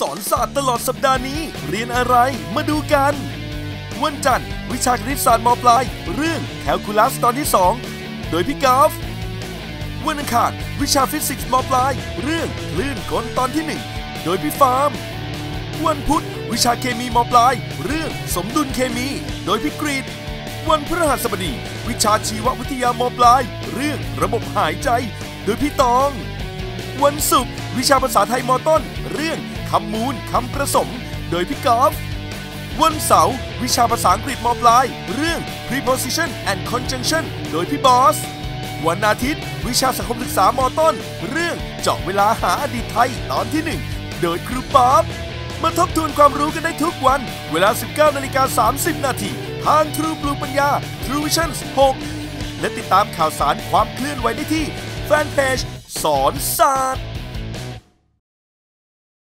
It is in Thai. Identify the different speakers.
Speaker 1: สอนศาสตร์ตลอดสัปดาห์นี้ เรียนอะไรมาดูกัน วันจันทร์วิชาคณิตศาสตร์มปลาย เรื่องแคลคูลัสตอนที่ 2 โดยพี่กอล์ฟวันอังคารวิชาฟิสิกส์มปลาย เรื่องคลื่นกลตอนที่ 1 โดยพี่ฟาร์ม วันพุธวิชาเคมีมปลาย เรื่องสมดุลเคมี โดยพี่กรีดวันพฤหัสบดี วิชาชีววิทยามปลาย เรื่องระบบหายใจ โดยพี่ตอง วันศุกร์วิชาภาษาไทยมต้น เรื่องคำมูลคำประสม โดยพี่กอล์ฟวันเสาร์วิชาภาษาอังกฤษมปลาย เรื่อง preposition and conjunction โดยพี่บอส วันอาทิตย์ วิชาสังคมศึกษามต้น เรื่องเจาะเวลาหาอดีตไทยตอนที่ 1 โดยครูป๊อปมาทบทวนความรู้กันได้ทุกวัน เวลา 19นาฬิกา30 นาทีทาง True Blue ปัญญา True Vision 6และติดตามข่าวสารความเคลื่อนไหวได้ที่แฟนเพจ สอนศาสตร์